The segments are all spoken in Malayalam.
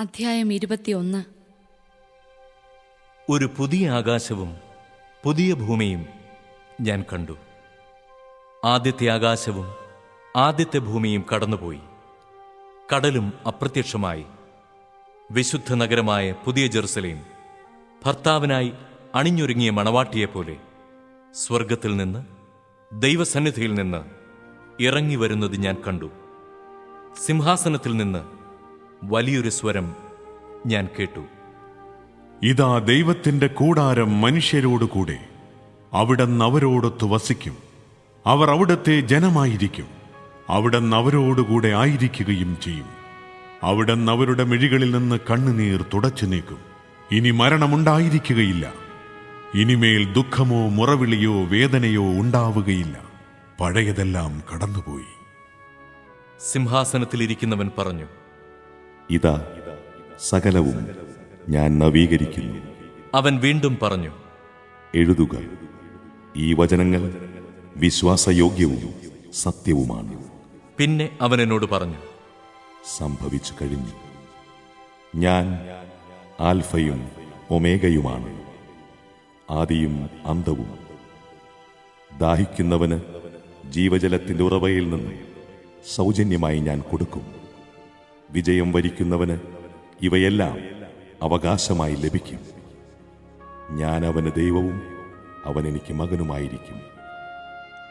അധ്യായം ഇരുപത്തിയൊന്ന്. ഒരു പുതിയ ആകാശവും പുതിയ ഭൂമിയും ഞാൻ കണ്ടു. ആദ്യത്തെ ആകാശവും ആദ്യത്തെ ഭൂമിയും കടന്നുപോയി. കടലും അപ്രത്യക്ഷമായി. വിശുദ്ധ നഗരമായ പുതിയ ജെറുസലേം ഭർത്താവിനായി അണിഞ്ഞൊരുങ്ങിയ മണവാട്ടിയെപ്പോലെ സ്വർഗത്തിൽ നിന്ന് ദൈവസന്നിധിയിൽ നിന്ന് ഇറങ്ങി വരുന്നത് ഞാൻ കണ്ടു. സിംഹാസനത്തിൽ നിന്ന് വലിയൊരു സ്വരം ഞാൻ കേട്ടു. ഇതാ ദൈവത്തിന്റെ കൂടാരം മനുഷ്യരോടുകൂടെ അവിടുന്ന് അവരോടൊത്ത് വസിക്കും. അവർ അവിടത്തെ ജനമായിരിക്കും. അവിടുന്ന് അവരോടുകൂടെ ആയിരിക്കുകയും ചെയ്യും. അവിടുന്ന് അവരുടെ മിഴികളിൽ നിന്ന് കണ്ണുനീർ തുടച്ചു നീക്കും. ഇനി മരണമുണ്ടായിരിക്കുകയില്ല. ഇനിമേൽ ദുഃഖമോ മുറവിളിയോ വേദനയോ ഉണ്ടാവുകയില്ല. പഴയതെല്ലാം കടന്നുപോയി. സിംഹാസനത്തിലിരിക്കുന്നവൻ പറഞ്ഞു ഇതാ സകലവും ഞാൻ നവീകരിക്കുന്നു. അവൻ വീണ്ടും പറഞ്ഞു എഴുതുക. ഈ വചനങ്ങൾ വിശ്വാസയോഗ്യവും സത്യവുമാണ്. പിന്നെ അവൻ എന്നോട് പറഞ്ഞു സംഭവിച്ചു കഴിഞ്ഞു. ഞാൻ ആൽഫയും ഒമേഗയുമാണ്. ആദിയും അന്തവും ദാഹിക്കുന്നവന് ജീവജലത്തിന്റെ ഉറവയിൽ നിന്ന് സൗജന്യമായി ഞാൻ കൊടുക്കും. വിജയം വരിക്കുന്നവന് ഇവയെല്ലാം അവകാശമായി ലഭിക്കും. ഞാൻ അവന് ദൈവവും അവൻ എനിക്ക് മകനുമായിരിക്കും.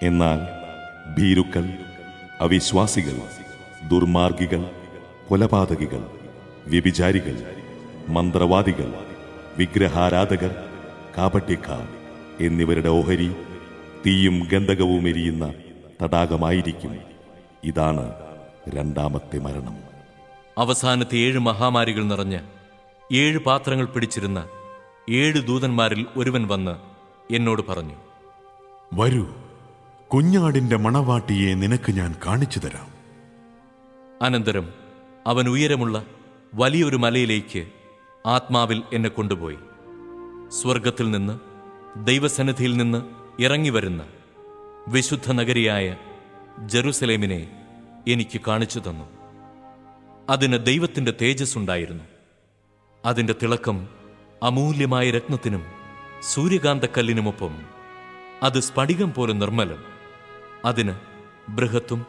എന്നാൽ ഭീരുക്കൾ അവിശ്വാസികൾ ദുർമാർഗികൾ കൊലപാതകികൾ വ്യഭിചാരികൾ മന്ത്രവാദികൾ വിഗ്രഹാരാധകർ കാപട്യക്കാർ എന്നിവരുടെ ഓഹരി തീയും ഗന്ധകവും എരിയുന്ന തടാകമായിരിക്കും. ഇതാണ് രണ്ടാമത്തെ മരണം. അവസാനത്തെ ഏഴ് മഹാമാരികൾ നിറഞ്ഞ് ഏഴ് പാത്രങ്ങൾ പിടിച്ചിരുന്ന ഏഴ് ദൂതന്മാരിൽ ഒരുവൻ വന്ന് എന്നോട് പറഞ്ഞു വരൂ കുഞ്ഞാടിന്റെ മണവാട്ടിയെ നിനക്ക് ഞാൻ കാണിച്ചു തരാം. അനന്തരം അവൻ ഉയരമുള്ള വലിയൊരു മലയിലേക്ക് ആത്മാവിൽ എന്നെ കൊണ്ടുപോയി. സ്വർഗത്തിൽ നിന്ന് ദൈവസന്നിധിയിൽ നിന്ന് ഇറങ്ങി വരുന്ന വിശുദ്ധ നഗരിയായ ജെറുസലേമിനെ എനിക്ക് കാണിച്ചു തന്നു. അതിന് ദൈവത്തിന്റെ തേജസ് ഉണ്ടായിരുന്നു അതിന്റെ തിളക്കം അമൂല്യമായ രത്നത്തിനും സൂര്യകാന്തക്കല്ലിനുമൊപ്പം. അത് സ്ഫടികം പോലെ നിർമ്മലം. അതിന് ബൃഹത്തും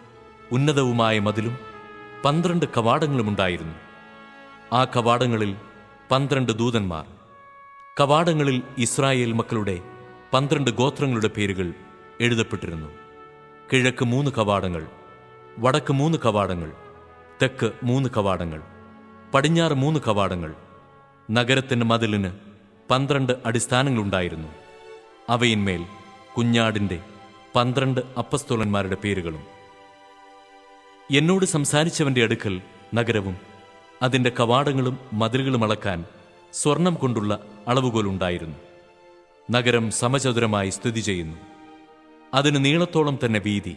ഉന്നതവുമായ മതിലും പന്ത്രണ്ട് കവാടങ്ങളുമുണ്ടായിരുന്നു. ആ കവാടങ്ങളിൽ പന്ത്രണ്ട് ദൂതന്മാർ. കവാടങ്ങളിൽ ഇസ്രായേൽ മക്കളുടെ പന്ത്രണ്ട് ഗോത്രങ്ങളുടെ പേരുകൾ എഴുതപ്പെട്ടിരുന്നു. കിഴക്ക് മൂന്ന് കവാടങ്ങൾ വടക്ക് മൂന്ന് കവാടങ്ങൾ തെക്ക് മൂന്ന് കവാടങ്ങൾ പടിഞ്ഞാറ് മൂന്ന് കവാടങ്ങൾ നഗരത്തിന്റെ മതിലിന് പന്ത്രണ്ട് അടിസ്ഥാനങ്ങളുണ്ടായിരുന്നു. അവയിന്മേൽ കുഞ്ഞാടിന്റെ പന്ത്രണ്ട് അപ്പസ്തോലന്മാരുടെ പേരുകളും. എന്നോട് സംസാരിച്ചവന്റെ അടുക്കൽ നഗരവും അതിന്റെ കവാടങ്ങളും മതിലുകളും അളക്കാൻ സ്വർണം കൊണ്ടുള്ള അളവുകോലുണ്ടായിരുന്നു. നഗരം സമചതുരമായി സ്ഥിതി ചെയ്യുന്നു. അതിന് നീളത്തോളം തന്നെ വീതി.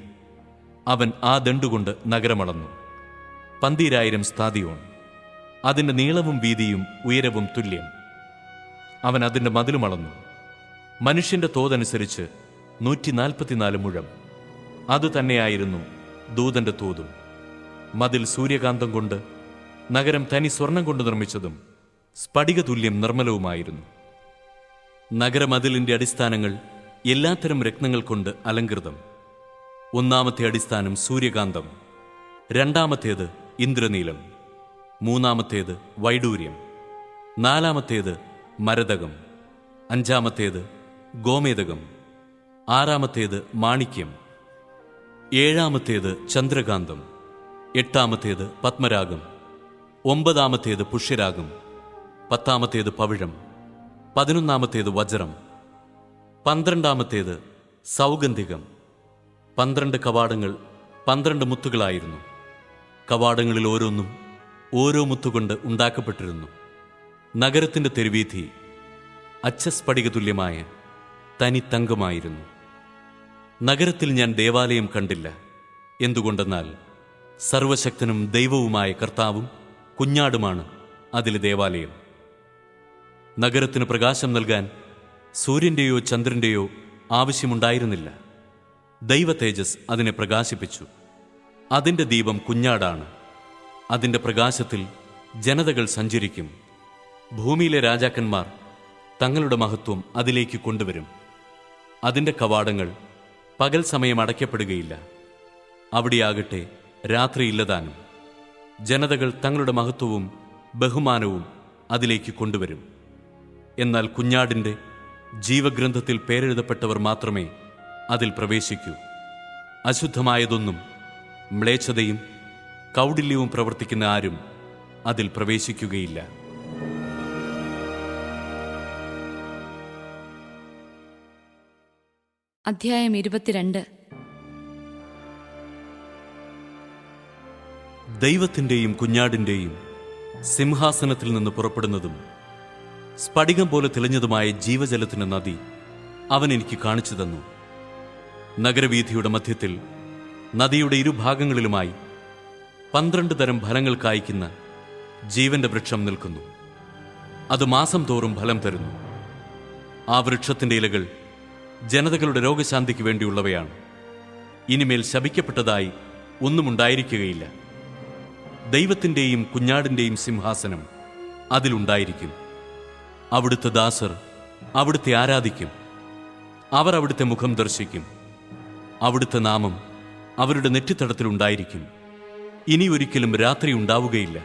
അവൻ ആ ദണ്ടുകൊണ്ട് നഗരമളന്നു. പന്തീരായിരം സ്ഥാതിയോൺ അതിന്റെ നീളവും വീതിയും ഉയരവും തുല്യം. അവൻ അതിന്റെ മതിലും അളന്നു. മനുഷ്യന്റെ തോതനുസരിച്ച് നൂറ്റി നാൽപ്പത്തിനാല് മുഴം. അത് തന്നെയായിരുന്നു ദൂതന്റെ തോതും. മതിൽ സൂര്യകാന്തം കൊണ്ട് നഗരം തനി സ്വർണം കൊണ്ട് നിർമ്മിച്ചതും സ്ഫടിക തുല്യം നിർമ്മലവുമായിരുന്നു. നഗരമതിലിന്റെ അടിസ്ഥാനങ്ങൾ എല്ലാത്തരം രത്നങ്ങൾ കൊണ്ട് അലങ്കൃതം ഒന്നാമത്തെ അടിസ്ഥാനം സൂര്യകാന്തം. രണ്ടാമത്തേത് ഇന്ദ്രനീലം. മൂന്നാമത്തേത് വൈഡൂര്യം. നാലാമത്തേത് മരതകം. അഞ്ചാമത്തേത് ഗോമേതകം. ആറാമത്തേത് മാണിക്യം. ഏഴാമത്തേത് ചന്ദ്രകാന്തം. എട്ടാമത്തേത് പത്മരാഗം. ഒമ്പതാമത്തേത് പുഷ്യരാഗം. പത്താമത്തേത് പവിഴം. പതിനൊന്നാമത്തേത് വജ്രം. പന്ത്രണ്ടാമത്തേത് സൗഗന്ധികം. പന്ത്രണ്ട് കവാടങ്ങൾ പന്ത്രണ്ട് മുത്തുകളായിരുന്നു. കവാടങ്ങളിൽ ഓരോന്നും ഓരോ മുത്തുകൊണ്ട് ഉണ്ടാക്കപ്പെട്ടിരുന്നു. നഗരത്തിന്റെ തെരുവീഥി അച്ചസ്ഫടിക തുല്യമായ തനി തങ്കമായിരുന്നു. നഗരത്തിൽ ഞാൻ ദേവാലയം കണ്ടില്ല. എന്തുകൊണ്ടെന്നാൽ സർവശക്തനും ദൈവവുമായ കർത്താവും കുഞ്ഞാടുമാണ് അതിലെ ദേവാലയം. നഗരത്തിന് പ്രകാശം നൽകാൻ സൂര്യന്റെയോ ചന്ദ്രന്റെയോ ആവശ്യമുണ്ടായിരുന്നില്ല. ദൈവ തേജസ് അതിനെ പ്രകാശിപ്പിച്ചു. അതിന്റെ ദീപം കുഞ്ഞാടാണ്. അതിന്റെ പ്രകാശത്തിൽ ജനതകൾ സഞ്ചരിക്കും. ഭൂമിയിലെ രാജാക്കന്മാർ തങ്ങളുടെ മഹത്വം അതിലേക്ക് കൊണ്ടുവരും. അതിന്റെ കവാടങ്ങൾ പകൽ സമയം അടയ്ക്കപ്പെടുകയില്ല. അവിടെയാകട്ടെ രാത്രിയില്ലതാനും ജനതകൾ തങ്ങളുടെ മഹത്വവും ബഹുമാനവും അതിലേക്ക് കൊണ്ടുവരും. എന്നാൽ കുഞ്ഞാടിന്റെ ജീവഗ്രന്ഥത്തിൽ പേരെഴുതപ്പെട്ടവർ മാത്രമേ അതിൽ പ്രവേശിക്കൂ. അശുദ്ധമായതൊന്നും മ്ലേച്ഛതയും കൗടില്യവും പ്രവർത്തിക്കുന്ന ആരും അതിൽ പ്രവേശിക്കുകയില്ല. അധ്യായം ഇരുപത്തിരണ്ട്. ദൈവത്തിന്റെയും കുഞ്ഞാടിന്റെയും സിംഹാസനത്തിൽ നിന്ന് പുറപ്പെടുന്നതും സ്ഫടികം പോലെ തെളിഞ്ഞതുമായ ജീവജലത്തിന് നദി അവൻ എനിക്ക് കാണിച്ചു തന്നു. നഗരവീഥിയുടെ മധ്യത്തിൽ നദിയുടെ ഇരുഭാഗങ്ങളിലുമായി പന്ത്രണ്ട് തരം ഫലങ്ങൾ കായ്ക്കുന്ന ജീവന്റെ വൃക്ഷം നിൽക്കുന്നു. അത് മാസം തോറും ഫലം തരുന്നു. ആ വൃക്ഷത്തിന്റെ ഇലകൾ ജനതകളുടെ രോഗശാന്തിക്ക് വേണ്ടിയുള്ളവയാണ്. ഇനിമേൽ ശപിക്കപ്പെട്ടതായി ഒന്നും ഉണ്ടായിരിക്കുകയില്ല. ദൈവത്തിന്റെയും കുഞ്ഞാടിന്റെയും സിംഹാസനം അതിലുണ്ടായിരിക്കും അവിടുത്തെ ദാസർ അവിടുത്തെ ആരാധിക്കും. അവർ അവിടുത്തെ മുഖം ദർശിക്കും. അവിടുത്തെ നാമം അവരുടെ നെറ്റിത്തടത്തിലുണ്ടായിരിക്കും ഇനി ഒരിക്കലും രാത്രി ഉണ്ടാവുകയില്ല.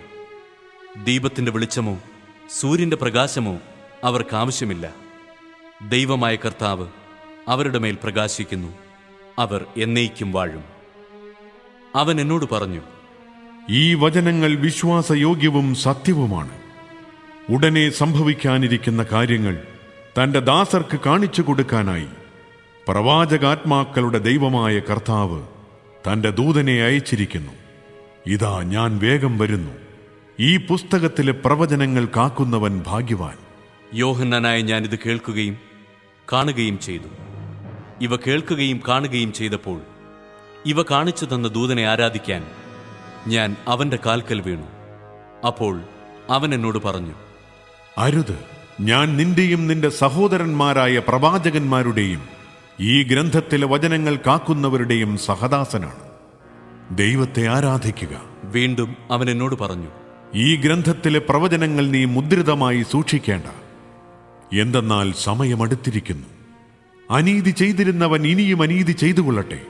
ദീപത്തിന്റെ വെളിച്ചമോ സൂര്യന്റെ പ്രകാശമോ അവർക്ക് ആവശ്യമില്ല. ദൈവമായ കർത്താവ് അവരുടെ മേൽ പ്രകാശിക്കുന്നു. അവർ എന്നേക്കും വാഴും. അവൻ എന്നോട് പറഞ്ഞു ഈ വചനങ്ങൾ വിശ്വാസയോഗ്യവും സത്യവുമാണ്. ഉടനെ സംഭവിക്കാനിരിക്കുന്ന കാര്യങ്ങൾ തന്റെ ദാസർക്ക് കാണിച്ചു കൊടുക്കാനായി. പ്രവാചകാത്മാക്കളുടെ ദൈവമായ കർത്താവ് തന്റെ ദൂതനെ അയച്ചിരിക്കുന്നു. ഇതാ ഞാൻ വേഗം വരുന്നു. ഈ പുസ്തകത്തിലെ പ്രവചനങ്ങൾ കാക്കുന്നവൻ ഭാഗ്യവാൻ. യോഹന്നാനായ ഞാനിത് കേൾക്കുകയും കാണുകയും ചെയ്തു. ഇവ കേൾക്കുകയും കാണുകയും ചെയ്തപ്പോൾ ഇവ കാണിച്ചു തന്ന ദൂതനെ ആരാധിക്കാൻ ഞാൻ അവന്റെ കാൽക്കൽ വീണു. അപ്പോൾ അവൻ എന്നോട് പറഞ്ഞു അരുത്. ഞാൻ നിന്റെയും നിന്റെ സഹോദരന്മാരായ പ്രവാചകന്മാരുടെയും ഈ ഗ്രന്ഥത്തിലെ വചനങ്ങൾ കാക്കുന്നവരുടെയും സഹദാസനാണ്. ദൈവത്തെ ആരാധിക്കുക. വീണ്ടും അവൻ എന്നോട് പറഞ്ഞു ഈ ഗ്രന്ഥത്തിലെ പ്രവചനങ്ങൾ നീ മുദ്രിതമായി സൂക്ഷിക്കേണ്ട. എന്തെന്നാൽ സമയമടുത്തിരിക്കുന്നു. അനീതി ചെയ്തിരുന്നവൻ ഇനിയും അനീതി ചെയ്തുകൊള്ളട്ടെ.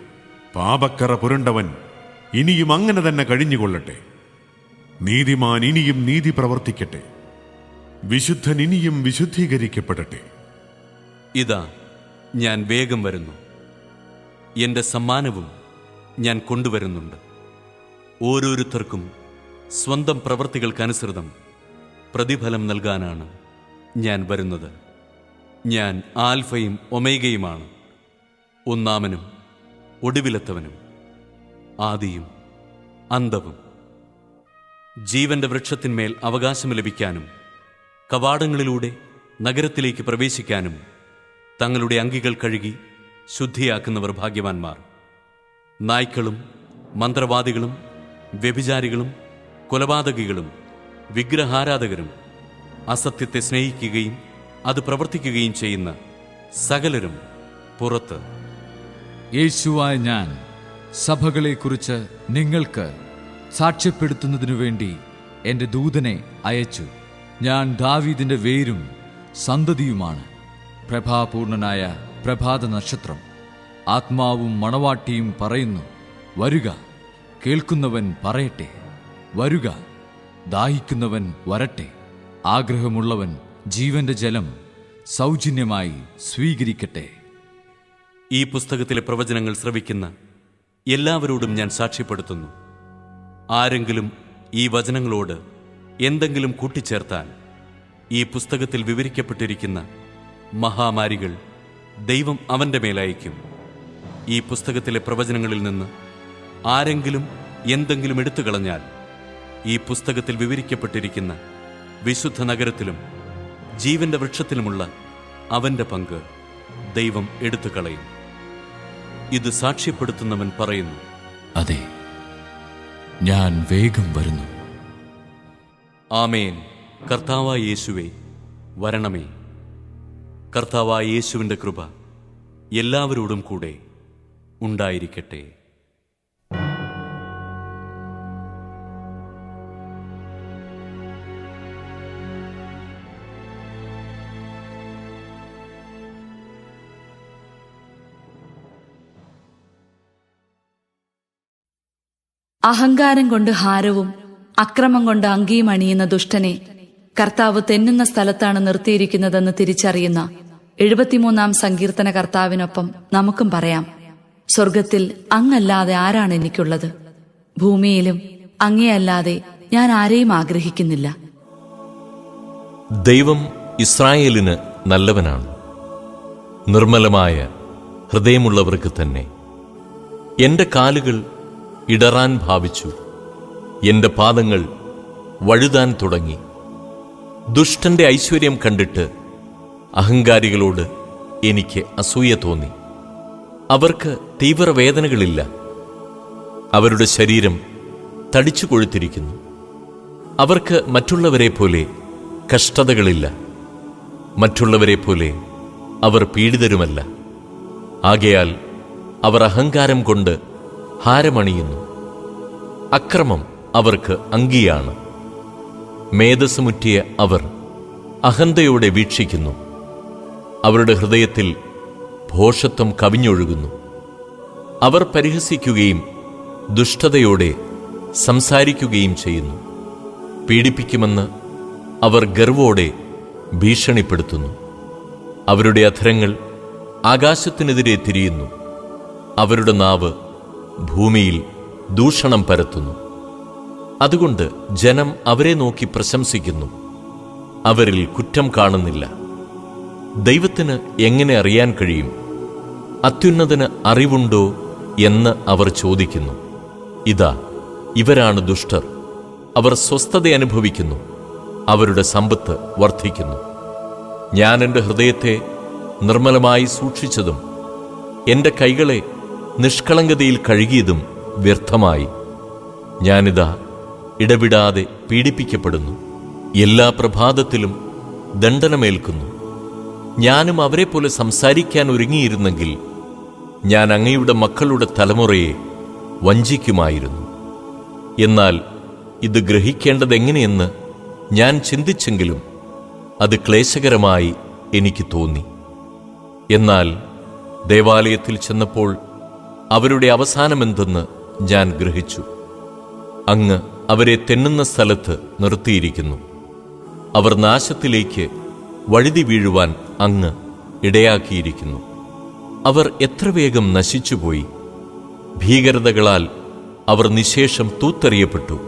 പാപക്കറ പുരണ്ടവൻ ഇനിയും അങ്ങനെ തന്നെ കഴിഞ്ഞുകൊള്ളട്ടെ. നീതിമാൻ ഇനിയും നീതി പ്രവർത്തിക്കട്ടെ. വിശുദ്ധൻ ഇനിയും വിശുദ്ധീകരിക്കപ്പെടട്ടെ. ഇതാ ഞാൻ വേഗം വരുന്നു. എന്റെ സമ്മാനവും ഞാൻ കൊണ്ടുവരുന്നുണ്ട്. ഓരോരുത്തർക്കും സ്വന്തം പ്രവൃത്തികൾക്കനുസൃതം പ്രതിഫലം നൽകാനാണ് ഞാൻ വരുന്നത്. ഞാൻ ആൽഫയും ഒമേഗയുമാണ്. ഒന്നാമനും ഒടുവിലത്തവനും. ആദിയും അന്തവും. ജീവന്റെ വൃക്ഷത്തിന്മേൽ അവകാശം ലഭിക്കാനും കവാടങ്ങളിലൂടെ നഗരത്തിലേക്ക് പ്രവേശിക്കാനും തങ്ങളുടെ അങ്കികൾ കഴുകി ശുദ്ധിയാക്കുന്നവർ ഭാഗ്യവാന്മാർ. നായ്ക്കളും മന്ത്രവാദികളും വ്യഭിചാരികളും കൊലപാതകികളും വിഗ്രഹാരാധകരും അസത്യത്തെ സ്നേഹിക്കുകയും അത് പ്രവർത്തിക്കുകയും ചെയ്യുന്ന സകലരും പുറത്ത്. യേശുവായ ഞാൻ സഭകളെക്കുറിച്ച് നിങ്ങൾക്ക് സാക്ഷ്യപ്പെടുത്തുന്നതിനു വേണ്ടി എന്റെ ദൂതനെ അയച്ചു. ഞാൻ ദാവീദിന്റെ വേരും സന്തതിയുമാണ്. പ്രഭാപൂർണനായ പ്രഭാത നക്ഷത്രം ആത്മാവും മണവാട്ടിയും പറയുന്നു വരുക. കേൾക്കുന്നവൻ പറയട്ടെ. വരുക. ദാഹിക്കുന്നവൻ വരട്ടെ. ആഗ്രഹമുള്ളവൻ ജീവന്റെ ജലം സൗജന്യമായി സ്വീകരിക്കട്ടെ. ഈ പുസ്തകത്തിലെ പ്രവചനങ്ങൾ ശ്രവിക്കുന്ന എല്ലാവരോടും ഞാൻ സാക്ഷ്യപ്പെടുത്തുന്നു. ആരെങ്കിലും ഈ വചനങ്ങളോട് എന്തെങ്കിലും കൂട്ടിച്ചേർത്താൽ ഈ പുസ്തകത്തിൽ വിവരിക്കപ്പെട്ടിരിക്കുന്ന മഹാമാരികൾ ദൈവം അവന്റെ മേലയക്കും. ഈ പുസ്തകത്തിലെ പ്രവചനങ്ങളിൽ നിന്ന് ആരെങ്കിലും എന്തെങ്കിലും എടുത്തു കളഞ്ഞാൽ ഈ പുസ്തകത്തിൽ വിവരിക്കപ്പെട്ടിരിക്കുന്ന വിശുദ്ധ നഗരത്തിലും ജീവന്റെ വൃക്ഷത്തിലുമുള്ള അവന്റെ പങ്ക് ദൈവം എടുത്തു കളയും. ഇത് സാക്ഷ്യപ്പെടുത്തുന്നവൻ പറയുന്നു. അതെ ഞാൻ വേഗം വരുന്നു. ആമേൻ. കർത്താവായ യേശുവേ വരണമേ. കർത്താവായ യേശുവിന്റെ കൃപ എല്ലാവരോടും കൂടെ ഉണ്ടായിരിക്കട്ടെ. അഹങ്കാരം കൊണ്ട് ഹാരവും അക്രമം കൊണ്ട് അങ്കിയും അണിയുന്ന ദുഷ്ടനെ കർത്താവ് തെന്നുന്ന സ്ഥലത്താണ് നിർത്തിയിരിക്കുന്നതെന്ന് തിരിച്ചറിയുന്ന എഴുപത്തിമൂന്നാം സങ്കീർത്തന കർത്താവിനൊപ്പം നമുക്കും പറയാം. സ്വർഗത്തിൽ അങ്ങല്ലാതെ ആരാണ് എനിക്കുള്ളത്? ഭൂമിയിലും അങ്ങേയല്ലാതെ ഞാൻ ആരെയും ആഗ്രഹിക്കുന്നില്ല. ദൈവം ഇസ്രായേലിന് നല്ലവനാണ്. നിർമ്മലമായ ഹൃദയമുള്ളവർക്ക് തന്നെ. എന്റെ കാലുകൾ ഇടറാൻ ഭാവിച്ചു. എന്റെ പാദങ്ങൾ വഴുതാൻ തുടങ്ങി. ദുഷ്ടന്റെ ഐശ്വര്യം കണ്ടിട്ട് അഹങ്കാരികളോട് എനിക്ക് അസൂയ തോന്നി. അവർക്ക് തീവ്രവേദനകളില്ല. അവരുടെ ശരീരം തടിച്ചു കൊഴുത്തിരിക്കുന്നു. അവർക്ക് മറ്റുള്ളവരെ പോലെ കഷ്ടതകളില്ല. മറ്റുള്ളവരെ പോലെ അവർ പീഡിതരുമല്ല. ആകയാൽ അവർ അഹങ്കാരം കൊണ്ട് ഹാരമണിയുന്നു. അക്രമം അവർക്ക് അങ്കിയാണ്. മേധസ്സുമുറ്റിയ അവർ അഹന്തയോടെ വീക്ഷിക്കുന്നു. അവരുടെ ഹൃദയത്തിൽ ഭോഷത്വം കവിഞ്ഞൊഴുകുന്നു. അവർ പരിഹസിക്കുകയും ദുഷ്ടതയോടെ സംസാരിക്കുകയും ചെയ്യുന്നു. പീഡിപ്പിക്കുമെന്ന് അവർ ഗർവോടെ ഭീഷണിപ്പെടുത്തുന്നു. അവരുടെ അധരങ്ങൾ ആകാശത്തിനെതിരെ തിരിയുന്നു. അവരുടെ നാവ് ഭൂമിയിൽ ദൂഷണം പരത്തുന്നു. അതുകൊണ്ട് ജനം അവരെ നോക്കി പ്രശംസിക്കുന്നു. അവരിൽ കുറ്റം കാണുന്നില്ല. ദൈവത്തിന് എങ്ങനെ അറിയാൻ കഴിയും? അത്യുന്നതന് അറിവുണ്ടോ എന്ന് അവർ ചോദിക്കുന്നു. ഇതാ ഇവരാണ് ദുഷ്ടർ. അവർ സ്വസ്ഥത അനുഭവിക്കുന്നു. അവരുടെ സമ്പത്ത് വർദ്ധിക്കുന്നു. ഞാൻ എന്റെ ഹൃദയത്തെ നിർമ്മലമായി സൂക്ഷിച്ചതും എന്റെ കൈകളെ നിഷ്കളങ്കതയിൽ കഴുകിയതും വ്യർത്ഥമായി. ഞാനിതാ ഇടവിടാതെ പീഡിപ്പിക്കപ്പെടുന്നു. എല്ലാ പ്രഭാതത്തിലും ദണ്ഡനമേൽക്കുന്നു. ഞാനും അവരെ പോലെ സംസാരിക്കാൻ ഒരുങ്ങിയിരുന്നെങ്കിൽ ഞാൻ അങ്ങയുടെ മക്കളുടെ തലമുറയെ വഞ്ചിക്കുമായിരുന്നു. എന്നാൽ ഇത് ഗ്രഹിക്കേണ്ടതെങ്ങനെയെന്ന് ഞാൻ ചിന്തിച്ചെങ്കിലും അത് ക്ലേശകരമായി എനിക്ക് തോന്നി. എന്നാൽ ദേവാലയത്തിൽ ചെന്നപ്പോൾ അവരുടെ അവസാനമെന്തെന്ന് ഞാൻ ഗ്രഹിച്ചു. അങ്ങ് അവരെ തെന്നുന്ന സ്ഥലത്ത് നിർത്തിയിരിക്കുന്നു. അവർ നാശത്തിലേക്ക് വഴുതി വീഴുവാൻ അങ്ങ് ഇടയാക്കിയിരിക്കുന്നു. അവർ എത്ര വേഗം നശിച്ചുപോയി. ഭീകരതകളാൽ അവർ നിശേഷം തൂത്തെറിയപ്പെട്ടു.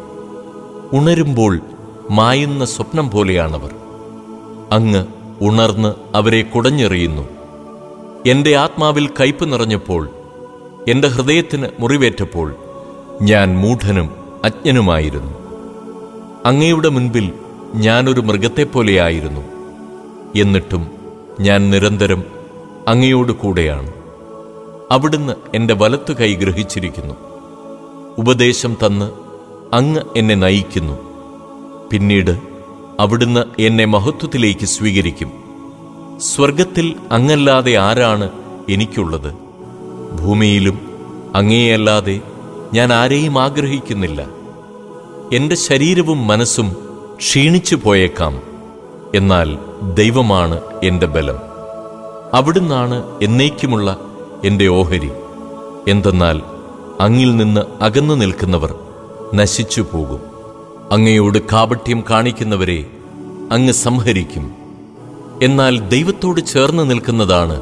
ഉണരുമ്പോൾ മായുന്ന സ്വപ്നം പോലെയാണവർ. അങ്ങ് ഉണർന്ന് അവരെ കുടഞ്ഞെറിയുന്നു. എന്റെ ആത്മാവിൽ കയ്പ് നിറഞ്ഞപ്പോൾ എന്റെ ഹൃദയത്തിന് മുറിവേറ്റപ്പോൾ ഞാൻ മൂഢനും അജ്ഞനുമായിരുന്നു. അങ്ങയുടെ മുൻപിൽ ഞാനൊരു മൃഗത്തെപ്പോലെയായിരുന്നു. എന്നിട്ടും ഞാൻ നിരന്തരം അങ്ങയോട് കൂടെയാണ്. അവിടുന്ന് എന്റെ വലത്തു കൈ ഗ്രഹിച്ചിരിക്കുന്നു. ഉപദേശം തന്ന് അങ്ങ് എന്നെ നയിക്കുന്നു. പിന്നീട് അവിടുന്ന് എന്നെ മഹത്വത്തിലേക്ക് സ്വീകരിക്കും. സ്വർഗത്തിൽ അങ്ങല്ലാതെ ആരാണ് എനിക്കുള്ളത്? ഭൂമിയിലും അങ്ങേയല്ലാതെ ഞാൻ ആരെയും ആഗ്രഹിക്കുന്നില്ല. എന്റെ ശരീരവും മനസ്സും ക്ഷീണിച്ചു പോയേക്കാം. എന്നാൽ ദൈവമാണ് എന്റെ ബലം. അവിടുന്നാണ് എന്നേക്കുമുള്ള എന്റെ ഓഹരി. എന്തെന്നാൽ അങ്ങിൽ നിന്ന് അകന്നു നിൽക്കുന്നവർ നശിച്ചു പോകും. അങ്ങയോട് കാപട്യം കാണിക്കുന്നവരെ അങ്ങ് സംഹരിക്കും. എന്നാൽ ദൈവത്തോട് ചേർന്ന് നിൽക്കുന്നതാണ്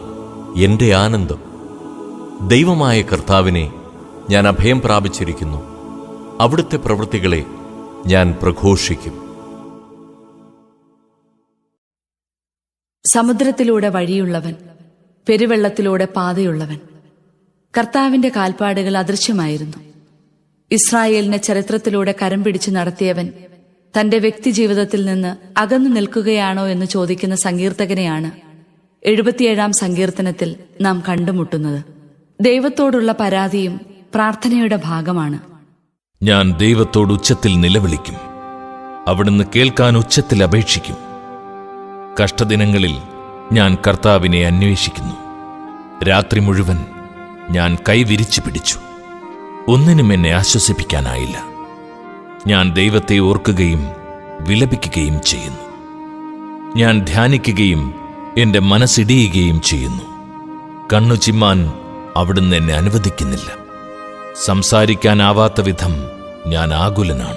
എന്റെ ആനന്ദം. ദൈവമായ കർത്താവിനെ ഞാൻ അഭയം പ്രാപിച്ചിരിക്കുന്നു. അവിടുത്തെ പ്രവൃത്തികളെ ഞാൻ പ്രഘോഷിക്കും. സമുദ്രത്തിലൂടെ വഴിയുള്ളവൻ പെരുവെള്ളത്തിലൂടെ പാതയുള്ളവൻ കർത്താവിന്റെ കാൽപ്പാടുകൾ അദൃശ്യമായിരുന്നു. ഇസ്രായേലിനെ ചരിത്രത്തിലൂടെ കരം പിടിച്ചു നടത്തിയവൻ തന്റെ വ്യക്തി ജീവിതത്തിൽ നിന്ന് അകന്നു നിൽക്കുകയാണോ എന്ന് ചോദിക്കുന്ന സങ്കീർത്തകനെയാണ് എഴുപത്തിയേഴാം സങ്കീർത്തനത്തിൽ നാം കണ്ടുമുട്ടുന്നത്. ദൈവത്തോടുള്ള പരാതിയും പ്രാർത്ഥനയുടെ ഭാഗമാണ്. ഞാൻ ദൈവത്തോട് ഉച്ചത്തിൽ നിലവിളിക്കും. അവിടുന്ന് കേൾക്കാൻ ഉച്ചത്തിൽ അപേക്ഷിക്കും. കഷ്ടദിനങ്ങളിൽ ഞാൻ കർത്താവിനെ അന്വേഷിക്കുന്നു. രാത്രി മുഴുവൻ ഞാൻ കൈവിരിച്ചു പിടിച്ചു. ഒന്നിനും എന്നെ ആശ്വസിപ്പിക്കാനായില്ല. ഞാൻ ദൈവത്തെ ഓർക്കുകയും വിലപിക്കുകയും ചെയ്യുന്നു. ഞാൻ ധ്യാനിക്കുകയും എന്റെ മനസ്സിടിയുകയും ചെയ്യുന്നു. കണ്ണു ചിമ്മാൻ അവിടുന്ന് എന്നെ അനുവദിക്കുന്നില്ല. സംസാരിക്കാനാവാത്ത വിധം ഞാൻ ആകുലനാണ്.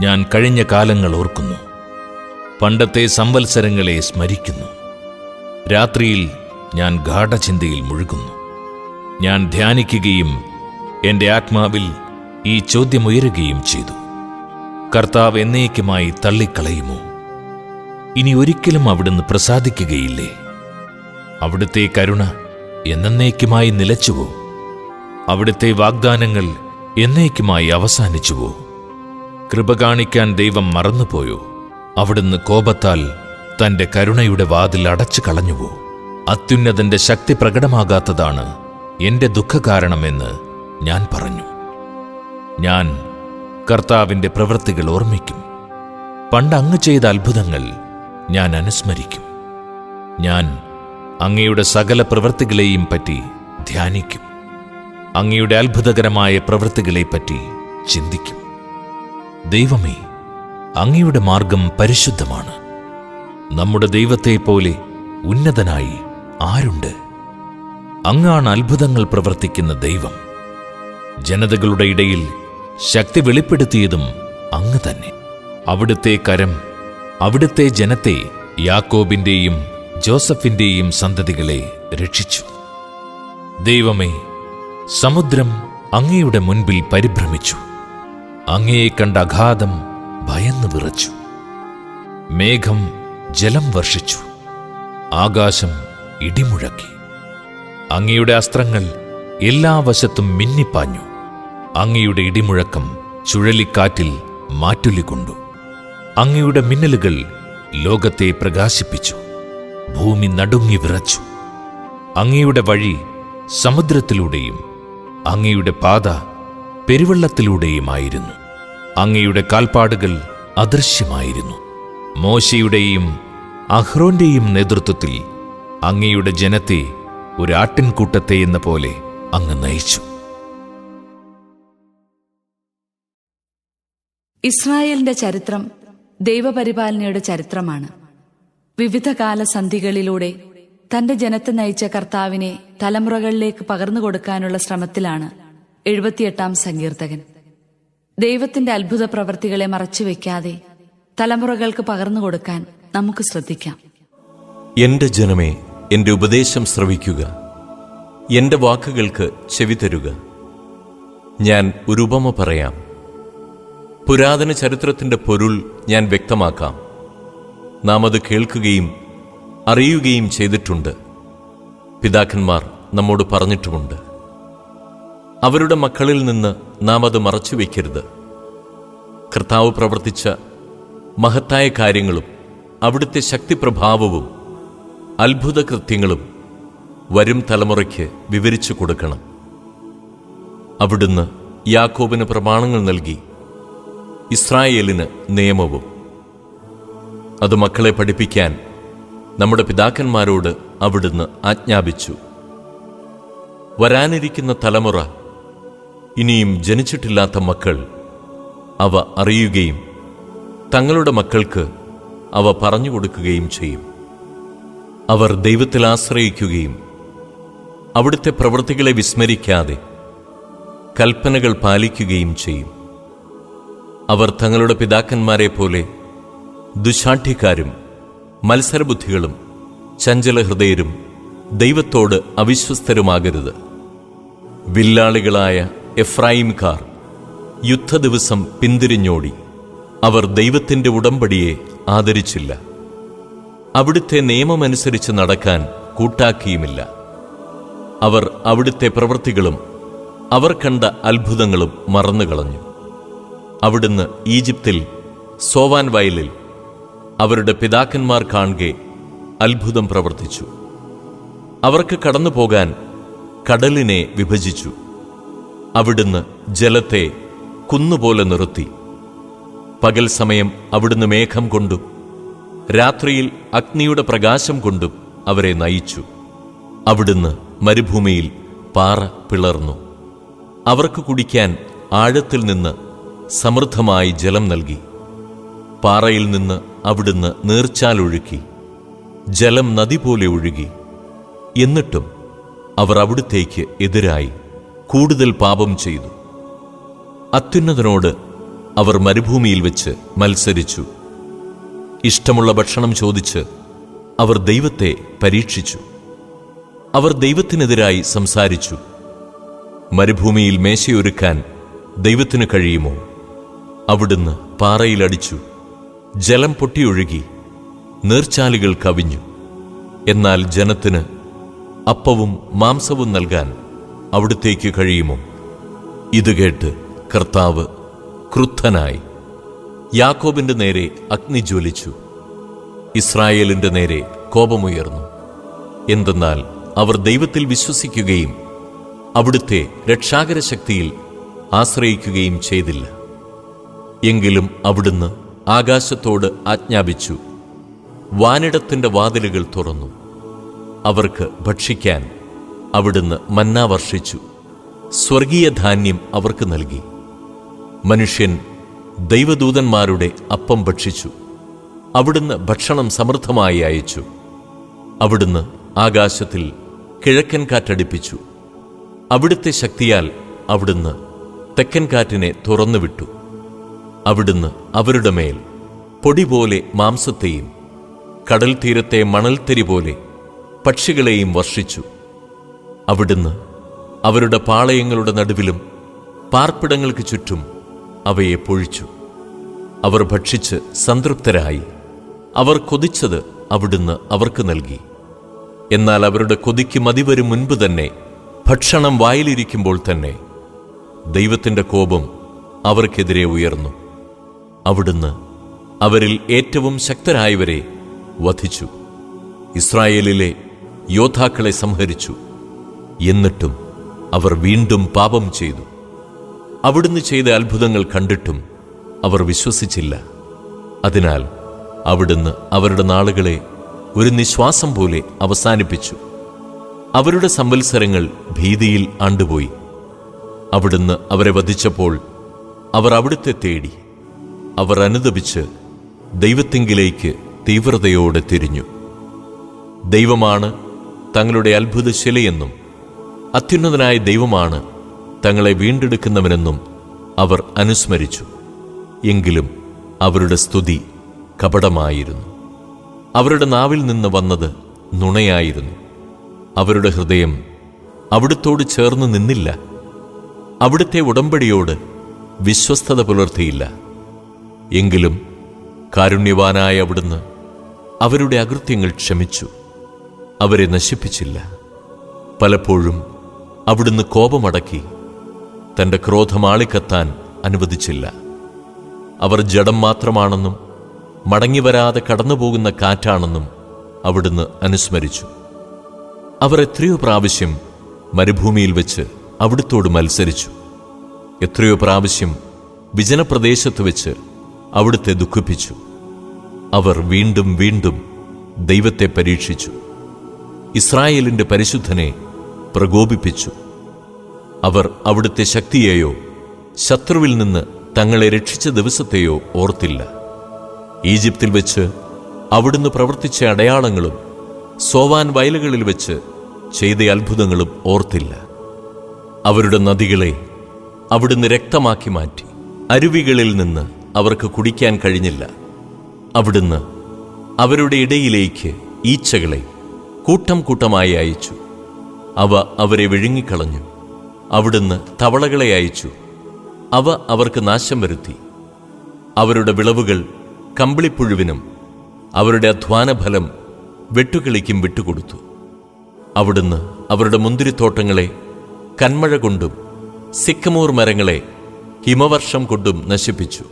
ഞാൻ കഴിഞ്ഞ കാലങ്ങൾ ഓർക്കുന്നു. പണ്ടത്തെ സംവത്സരങ്ങളെ സ്മരിക്കുന്നു. രാത്രിയിൽ ഞാൻ ഗാഠചിന്തയിൽ മുഴുകുന്നു. ഞാൻ ധ്യാനിക്കുകയും എന്റെ ആത്മാവിൽ ഈ ചോദ്യമുയരുകയും ചെയ്തു. കർത്താവ് എന്നേക്കുമായി തള്ളിക്കളയുമോ? ഇനി ഒരിക്കലും അവിടുന്ന് പ്രസാദിക്കുകയില്ലേ? അവിടുത്തെ കരുണ എന്നേക്കുമായി നിലച്ചുവോ? അവിടുത്തെ വാഗ്ദാനങ്ങൾ എന്നേക്കുമായി അവസാനിച്ചുവോ കൃപ കാണിക്കാൻ ദൈവം മറന്നുപോയോ? അവിടുന്ന് കോപത്താൽ തന്റെ കരുണയുടെ വാതിൽ അടച്ചു കളഞ്ഞുവോ അത്യുന്നതന്റെ ശക്തി പ്രകടമാകാത്തതാണ് എന്റെ ദുഃഖകാരണമെന്ന് ഞാൻ പറഞ്ഞു. ഞാൻ കർത്താവിന്റെ പ്രവൃത്തികൾ ഓർമ്മിക്കും. പണ്ട് അങ്ങ് ചെയ്ത അത്ഭുതങ്ങൾ ഞാൻ അനുസ്മരിക്കും. ഞാൻ അങ്ങയുടെ സകല പ്രവൃത്തികളെയും പറ്റി ധ്യാനിക്കും. അങ്ങയുടെ അത്ഭുതകരമായ പ്രവൃത്തികളെപ്പറ്റി ചിന്തിക്കും. ദൈവമേ അങ്ങയുടെ മാർഗം പരിശുദ്ധമാണ്. നമ്മുടെ ദൈവത്തെപ്പോലെ ഉന്നതനായി ആരുണ്ട്? അങ്ങാണ് അത്ഭുതങ്ങൾ പ്രവർത്തിക്കുന്ന ദൈവം. ജനതകളുടെ ഇടയിൽ ശക്തി വെളിപ്പെടുത്തിയതും അങ്ങ് തന്നെ. അവിടുത്തെ കരം അവിടുത്തെ ജനത്തെ യാക്കോബിന്റെയും ജോസഫിന്റെയും സന്തതികളെ രക്ഷിച്ചു. ദൈവമേ സമുദ്രം അങ്ങയുടെ മുൻപിൽ പരിഭ്രമിച്ചു. അങ്ങയെ കണ്ട അഗാധം ഭയന്നു വിറച്ചു. മേഘം ജലം വർഷിച്ചു. ആകാശം ഇടിമുഴക്കി. അങ്ങയുടെ അസ്ത്രങ്ങൾ എല്ലാ വശത്തും മിന്നിപ്പാഞ്ഞു. അങ്ങയുടെ ഇടിമുഴക്കം ചുഴലിക്കാറ്റിൽ മാറ്റുലികൊണ്ടു. അങ്ങയുടെ മിന്നലുകൾ ലോകത്തെ പ്രകാശിപ്പിച്ചു. ഭൂമി നടുങ്ങി വിറച്ചു. അങ്ങയുടെ വഴി സമുദ്രത്തിലൂടെയും അങ്ങയുടെ പാത പെരുവെള്ളത്തിലൂടെയുമായിരുന്നു. അങ്ങയുടെ കാൽപ്പാടുകൾ അദൃശ്യമായിരുന്നു. മോശയുടെയും അഹ്റോന്റെയും നേതൃത്വത്തിൽ അങ്ങയുടെ ജനത്തെ ഒരു ആട്ടിൻകൂട്ടത്തെ എന്ന പോലെ അങ്ങ് നയിച്ചു. ഇസ്രായേലിന്റെ ചരിത്രം ദൈവപരിപാലനയുടെ ചരിത്രമാണ്. വിവിധ കാലസന്ധികളിലൂടെ തന്റെ ജനത്തെ നയിച്ച കർത്താവിനെ തലമുറകളിലേക്ക് പകർന്നു കൊടുക്കാനുള്ള ശ്രമത്തിലാണ് എഴുപത്തിയെട്ടാം സങ്കീർത്തകൻ. ദൈവത്തിന്റെ അത്ഭുത പ്രവൃത്തികളെ മറച്ചുവെക്കാതെ തലമുറകൾക്ക് പകർന്നു കൊടുക്കാൻ നമുക്ക് ശ്രദ്ധിക്കാം. എന്റെ ജനമേ എന്റെ ഉപദേശം ശ്രവിക്കുക. എന്റെ വാക്കുകൾക്ക് ചെവി തരുക. ഞാൻ ഒരു ഉപമ പറയാം. പുരാതന ചരിത്രത്തിന്റെ പൊരുൾ ഞാൻ വ്യക്തമാക്കാം. നാം അത് കേൾക്കുകയും അറിയുകയും ചെയ്തിട്ടുണ്ട്. പിതാക്കന്മാർ നമ്മോട് പറഞ്ഞിട്ടുമുണ്ട്. അവരുടെ മക്കളിൽ നിന്ന് നാം അത് മറച്ചു വയ്ക്കരുത് കർത്താവ് പ്രവർത്തിച്ച മഹത്തായ കാര്യങ്ങളും അവിടുത്തെ ശക്തിപ്രഭാവവും അത്ഭുത കൃത്യങ്ങളും വരും തലമുറയ്ക്ക് വിവരിച്ചു കൊടുക്കണം. അവിടുന്ന് യാക്കോബിന് പ്രമാണങ്ങൾ നൽകി ഇസ്രായേലിന് നിയമവും. അത് മക്കളെ പഠിപ്പിക്കാൻ നമ്മുടെ പിതാക്കന്മാരോട് അവിടുന്ന് ആജ്ഞാപിച്ചു. വരാനിരിക്കുന്ന തലമുറ ഇനിയും ജനിച്ചിട്ടില്ലാത്ത മക്കൾ അവ അറിയുകയും തങ്ങളുടെ മക്കൾക്ക് അവ പറഞ്ഞു കൊടുക്കുകയും ചെയ്യും. അവർ ദൈവത്തിൽ ആശ്രയിക്കുകയും അവിടുത്തെ പ്രവൃത്തികളെ വിസ്മരിക്കാതെ കൽപ്പനകൾ പാലിക്കുകയും ചെയ്യും. അവർ തങ്ങളുടെ പിതാക്കന്മാരെ പോലെ ദുശാഠ്യക്കാരും മത്സരബുദ്ധികളും ചഞ്ചലഹൃദയരും ദൈവത്തോട് അവിശ്വസ്തരുമാകരുത്. വില്ലാളികളായ എഫ്രായിംകാർ യുദ്ധദിവസം പിന്തിരിഞ്ഞോടി. അവർ ദൈവത്തിന്റെ ഉടമ്പടിയെ ആദരിച്ചില്ല. അവിടുത്തെ നിയമമനുസരിച്ച് നടക്കാൻ കൂട്ടാക്കിയുമില്ല. അവർ അവിടുത്തെ പ്രവൃത്തികളും അവർ കണ്ട അത്ഭുതങ്ങളും മറന്നുകളഞ്ഞു. അവിടുന്ന് ഈജിപ്തിൽ സോവാൻ വയലിൽ അവരുടെ പിതാക്കന്മാർ കാണുകെ അത്ഭുതം പ്രവർത്തിച്ചു. അവർക്ക് കടന്നു പോകാൻ കടലിനെ വിഭജിച്ചു. അവിടുന്ന് ജലത്തെ കുന്നുപോലെ നിർത്തി. പകൽ സമയം അവിടുന്ന് മേഘം കൊണ്ടും രാത്രിയിൽ അഗ്നിയുടെ പ്രകാശം കൊണ്ടും അവരെ നയിച്ചു. അവിടുന്ന് മരുഭൂമിയിൽ പാറ പിളർന്നു. അവർക്ക് കുടിക്കാൻ ആഴത്തിൽ നിന്ന് സമൃദ്ധമായി ജലം നൽകി. പാറയിൽ നിന്ന് അവിടുന്ന് നീർച്ചാലൊഴുക്കി ജലം നദി പോലെ ഒഴുകി. എന്നിട്ടും അവർ അവിടുത്തേക്ക് എതിരായി കൂടുതൽ പാപം ചെയ്തു. അത്യുന്നതനോട് അവർ മരുഭൂമിയിൽ വെച്ച് മത്സരിച്ചു. ഇഷ്ടമുള്ള ഭക്ഷണം ചോദിച്ച് അവർ ദൈവത്തെ പരീക്ഷിച്ചു. അവർ ദൈവത്തിനെതിരായി സംസാരിച്ചു മരുഭൂമിയിൽ മേശയൊരുക്കാൻ ദൈവത്തിന് കഴിയുമോ? അവിടുന്ന് പാറയിലടിച്ചു ജലം പൊട്ടിയൊഴുകി നീർച്ചാലുകൾ കവിഞ്ഞു. എന്നാൽ ജനത്തിന് അപ്പവും മാംസവും നൽകാൻ അവിടുത്തേക്ക് കഴിയുമോ? ഇത് കേട്ട് കർത്താവ് ക്രുദ്ധനായി. യാക്കോബിന്റെ നേരെ അഗ്നി ജ്വലിച്ചു. ഇസ്രായേലിന്റെ നേരെ കോപമുയർന്നു. എന്തെന്നാൽ അവർ ദൈവത്തിൽ വിശ്വസിക്കുകയും അവിടുത്തെ രക്ഷാകര ശക്തിയിൽ ആശ്രയിക്കുകയും ചെയ്തില്ല. എങ്കിലും അവിടുന്ന് ആകാശത്തോട് ആജ്ഞാപിച്ചു. വാനിടത്തിന്റെ വാതിലുകൾ തുറന്നു. അവർക്ക് ഭക്ഷിക്കാൻ അവിടുന്ന് മന്ന വർഷിച്ചു. സ്വർഗീയ ധാന്യം അവർക്ക് നൽകി. മനുഷ്യൻ ദൈവദൂതന്മാരുടെ അപ്പം ഭക്ഷിച്ചു. അവിടുന്ന് ഭക്ഷണം സമൃദ്ധമായി അയച്ചു. അവിടുന്ന് ആകാശത്തിൽ കിഴക്കൻ കാറ്റടിപ്പിച്ചു. അവിടുത്തെ ശക്തിയാൽ അവിടുന്ന് തെക്കൻ കാറ്റിനെ തുറന്നുവിട്ടു. അവിടുന്ന് അവരുടെ മേൽ പൊടി പോലെ മാംസത്തെയും കടൽ തീരത്തെ മണൽത്തരി പോലെ പക്ഷികളെയും വർഷിച്ചു. അവിടുന്ന് അവരുടെ പാളയങ്ങളുടെ നടുവിലും പാർപ്പിടങ്ങൾക്ക് ചുറ്റും അവയെ പൊഴിച്ചു. അവർ ഭക്ഷിച്ച് സംതൃപ്തരായി. അവർ കൊതിച്ചത് അവിടുന്ന് അവർക്ക് നൽകി. എന്നാൽ അവരുടെ കൊതിക്ക് മതിവരും മുൻപ് തന്നെ ഭക്ഷണം വായിലിരിക്കുമ്പോൾ തന്നെ ദൈവത്തിന്റെ കോപം അവർക്കെതിരെ ഉയർന്നു. അവിടുന്ന് അവരിൽ ഏറ്റവും ശക്തരായവരെ വധിച്ചു. ഇസ്രായേലിലെ യോദ്ധാക്കളെ സംഹരിച്ചു. എന്നിട്ടും അവർ വീണ്ടും പാപം ചെയ്തു. അവിടുന്ന് ചെയ്ത അത്ഭുതങ്ങൾ കണ്ടിട്ടും അവർ വിശ്വസിച്ചില്ല. അതിനാൽ അവിടുന്ന് അവരുടെ നാളുകളെ ഒരു നിശ്വാസം പോലെ അവസാനിപ്പിച്ചു. അവരുടെ സംവത്സരങ്ങൾ ഭീതിയിൽ ആണ്ടുപോയി. അവിടുന്ന് അവരെ വധിച്ചപ്പോൾ അവർ അവിടുത്തെ തേടി. അവർ അനുദപിച്ച് ദൈവത്തിങ്കിലേക്ക് തീവ്രതയോടെ തിരിഞ്ഞു. ദൈവമാണ് തങ്ങളുടെ അത്ഭുതശിലയെന്നും അത്യുന്നതനായ ദൈവമാണ് തങ്ങളെ വീണ്ടെടുക്കുന്നവനെന്നും അവർ അനുസ്മരിച്ചു. എങ്കിലും അവരുടെ സ്തുതി കപടമായിരുന്നു. അവരുടെ നാവിൽ നിന്ന് വന്നത് നുണയായിരുന്നു. അവരുടെ ഹൃദയം അവിടുത്തോട് ചേർന്ന് നിന്നില്ല. അവിടുത്തെ ഉടമ്പടിയോട് വിശ്വസ്തത പുലർത്തിയില്ല. എങ്കിലും കാരുണ്യവാനായ അവിടുന്ന് അവരുടെ അകൃത്യങ്ങൾ ക്ഷമിച്ചു. അവരെ നശിപ്പിച്ചില്ല. പലപ്പോഴും അവിടുന്ന് കോപമടക്കി തന്റെ ക്രോധം ആളിക്കത്താൻ അനുവദിച്ചില്ല. അവർ ജഡം മാത്രമാണെന്നും മടങ്ങി വരാതെ കടന്നുപോകുന്ന കാറ്റാണെന്നും അവിടുന്ന് അനുസ്മരിച്ചു. അവർ എത്രയോ പ്രാവശ്യം മരുഭൂമിയിൽ വെച്ച് അവിടുത്തോട് മത്സരിച്ചു. എത്രയോ പ്രാവശ്യം വിജനപ്രദേശത്ത് വെച്ച് അവിടുത്തെ ദുഃഖിപ്പിച്ചു. അവർ വീണ്ടും വീണ്ടും ദൈവത്തെ പരീക്ഷിച്ചു. ഇസ്രായേലിന്റെ പരിശുദ്ധനെ പ്രകോപിപ്പിച്ചു. അവർ അവിടുത്തെ ശക്തിയെയോ ശത്രുവിൽ നിന്ന് തങ്ങളെ രക്ഷിച്ച ദിവസത്തെയോ ഓർത്തില്ല. ഈജിപ്തിൽ വെച്ച് അവിടുന്ന് പ്രവർത്തിച്ച അടയാളങ്ങളും സോവാൻ വയലുകളിൽ വെച്ച് ചെയ്ത അത്ഭുതങ്ങളും ഓർത്തില്ല. അവരുടെ നദികളെ അവിടുന്ന് രക്തമാക്കി മാറ്റി. അരുവികളിൽ നിന്ന് അവർക്ക് കുടിക്കാൻ കഴിഞ്ഞില്ല. അവിടുന്ന് അവരുടെ ഇടയിലേക്ക് ഈച്ചകളെ കൂട്ടം കൂട്ടമായി അയച്ചു. അവ അവരെ വിഴുങ്ങിക്കളഞ്ഞു. അവിടുന്ന് തവളകളെ അയച്ചു. അവ അവർക്ക് നാശം വരുത്തി. അവരുടെ വിളവുകൾ കമ്പിളിപ്പുഴുവിനും അവരുടെ അധ്വാനഫലം വെട്ടുകിളിക്കും വിട്ടുകൊടുത്തു. അവിടുന്ന് അവരുടെ മുന്തിരിത്തോട്ടങ്ങളെ കന്മഴ കൊണ്ടും സിക്കമൂർ മരങ്ങളെ ഹിമവർഷം കൊണ്ടും നശിപ്പിച്ചു.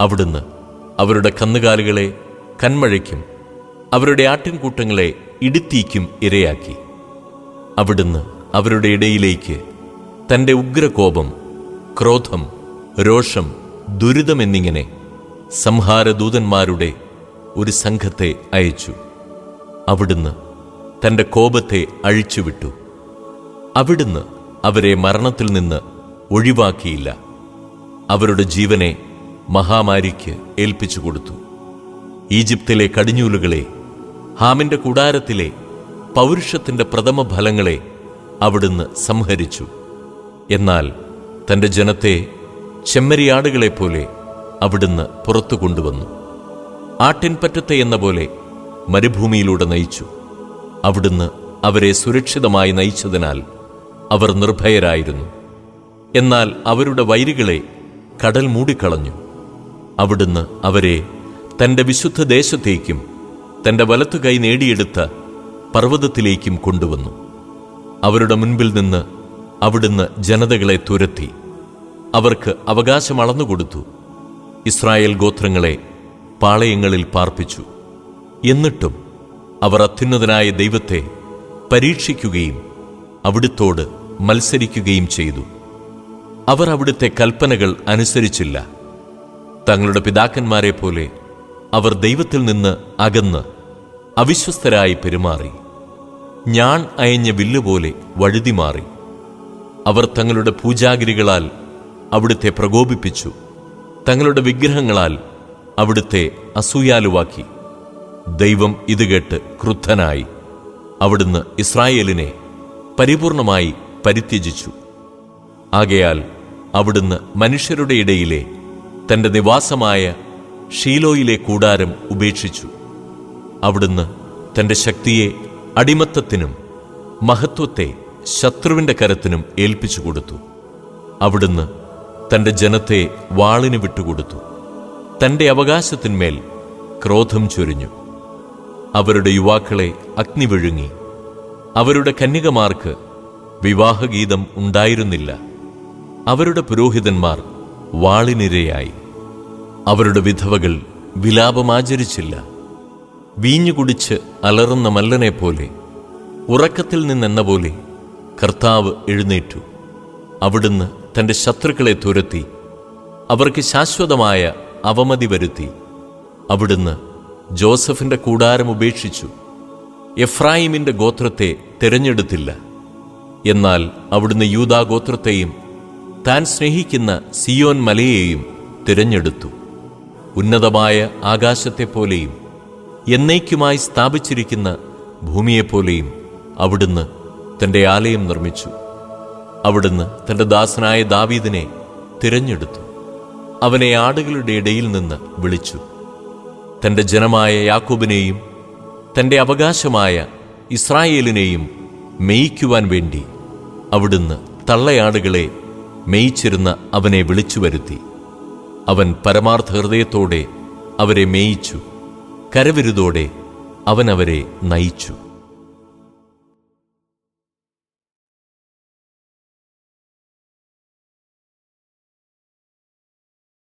അവിടുന്ന് അവരുടെ കന്നുകാലികളെ കന്മഴയ്ക്കും അവരുടെ ആട്ടിൻകൂട്ടങ്ങളെ ഇടുത്തീക്കും ഇരയാക്കി. അവിടുന്ന് അവരുടെ ഇടയിലേക്ക് തന്റെ ഉഗ്രകോപം ക്രോധം രോഷം ദുരിതം എന്നിങ്ങനെ സംഹാരദൂതന്മാരുടെ ഒരു സംഘത്തെ അയച്ചു. അവിടുന്ന് തന്റെ കോപത്തെ അഴിച്ചുവിട്ടു. അവിടുന്ന് അവരെ മരണത്തിൽ നിന്ന് ഒഴിവാക്കിയില്ല. അവരുടെ ജീവനെ മഹാമാരിക്ക് ഏൽപ്പിച്ചു കൊടുത്തു. ഈജിപ്തിലെ കടിഞ്ഞൂലുകളെ ഹാമിന്റെ കൂടാരത്തിലെ പൗരുഷത്തിന്റെ പ്രഥമ ഫലങ്ങളെ അവിടുന്ന് സംഹരിച്ചു. എന്നാൽ തന്റെ ജനത്തെ ചെമ്മരിയാടുകളെപ്പോലെ അവിടുന്ന് പുറത്തു കൊണ്ടുവന്നു. ആട്ടിൻപറ്റത്തെ എന്ന പോലെ മരുഭൂമിയിലൂടെ നയിച്ചു. അവിടുന്ന് അവരെ സുരക്ഷിതമായി നയിച്ചതിനാൽ അവർ നിർഭയരായിരുന്നു. എന്നാൽ അവരുടെ വൈരികളെ കടൽ മൂടിക്കളഞ്ഞു. അവിടുന്ന് അവരെ തന്റെ വിശുദ്ധ ദേശത്തേക്കും തന്റെ വലത്തുകൈ നേടിയെടുത്ത പർവതത്തിലേക്കും കൊണ്ടുവന്നു. അവരുടെ മുൻപിൽ നിന്ന് അവിടുന്ന് ജനതകളെ തുരത്തി. അവർക്ക് അവകാശം അളന്നുകൊടുത്തു. ഇസ്രായേൽ ഗോത്രങ്ങളെ പാളയങ്ങളിൽ പാർപ്പിച്ചു. എന്നിട്ടും അവർ അത്യുന്നതനായ ദൈവത്തെ പരീക്ഷിക്കുകയും അവിടുത്തോട് മത്സരിക്കുകയും ചെയ്തു. അവർ അവിടുത്തെ കൽപ്പനകൾ അനുസരിച്ചില്ല. തങ്ങളുടെ പിതാക്കന്മാരെ പോലെ അവർ ദൈവത്തിൽ നിന്ന് അകന്ന് അവിശ്വസ്തരായി പെരുമാറി. ഞാൻ അയഞ്ഞ വില്ലുപോലെ വഴുതി മാറി അവർ തങ്ങളുടെ പൂജാഗിരികളാൽ അവിടുത്തെ പ്രകോപിപ്പിച്ചു. തങ്ങളുടെ വിഗ്രഹങ്ങളാൽ അവിടുത്തെ അസൂയാലുവാക്കി. ദൈവം ഇത് കേട്ട് ക്രുദ്ധനായി. അവിടുന്ന് ഇസ്രായേലിനെ പരിപൂർണമായി പരിത്യജിച്ചു. ആകയാൽ അവിടുന്ന് മനുഷ്യരുടെ ഇടയിലെ തന്റെ നിവാസമായ ഷീലോയിലെ കൂടാരം ഉപേക്ഷിച്ചു. അവിടുന്ന് തന്റെ ശക്തിയെ അടിമത്തത്തിനും മഹത്വത്തെ ശത്രുവിന്റെ കരത്തിനും ഏൽപ്പിച്ചു കൊടുത്തു. അവിടുന്ന് തന്റെ ജനത്തെ വാളിന് വിട്ടുകൊടുത്തു. തന്റെ അവകാശത്തിന്മേൽ ക്രോധം ചൊരിഞ്ഞു. അവരുടെ യുവാക്കളെ അഗ്നി വിഴുങ്ങി. അവരുടെ കന്യകമാർക്ക് വിവാഹഗീതം ഉണ്ടായിരുന്നില്ല. അവരുടെ പുരോഹിതന്മാർ വാളിനിരയായി. അവരുടെ വിധവകൾ വിലാപമാചരിച്ചില്ല വീഞ്ഞു കുടിച്ച് അലറുന്ന മല്ലനെ പോലെ ഉറക്കത്തിൽ നിന്നെന്ന പോലെ കർത്താവ് എഴുന്നേറ്റു. അവിടുന്ന് തന്റെ ശത്രുക്കളെ തുരത്തി അവർക്ക് ശാശ്വതമായ അവമതി വരുത്തി. അവിടുന്ന് ജോസഫിന്റെ കൂടാരം ഉപേക്ഷിച്ചു. എഫ്രായിമിന്റെ ഗോത്രത്തെ തിരഞ്ഞെടുത്തില്ല. എന്നാൽ അവിടുന്ന് യൂദാ ഗോത്രത്തെയും താൻ സ്നേഹിക്കുന്ന സിയോൻ മലയെയും തിരഞ്ഞെടുത്തു. ഉന്നതമായ ആകാശത്തെപ്പോലെയും എന്നേക്കുമായി സ്ഥാപിച്ചിരിക്കുന്ന ഭൂമിയെപ്പോലെയും അവിടുന്ന് തന്റെ ആലയം നിർമ്മിച്ചു. അവിടുന്ന് തന്റെ ദാസനായ ദാവീദിനെ തിരഞ്ഞെടുത്തു. അവനെ ആടുകളുടെ ഇടയിൽ നിന്ന് വിളിച്ചു. തന്റെ ജനമായ യാക്കൂബിനെയും തന്റെ അവകാശമായ ഇസ്രായേലിനെയും മേയിക്കുവാൻ വേണ്ടി അവിടുന്ന് തള്ളയാടുകളെ മേയിച്ചിരുന്ന അവനെ വിളിച്ചു വരുത്തി അവൻ പരമാർത്ഥ ഹൃദയത്തോടെ അവരെ മേയിച്ചു കരവിരുതോടെ അവൻ അവരെ നയിച്ചു.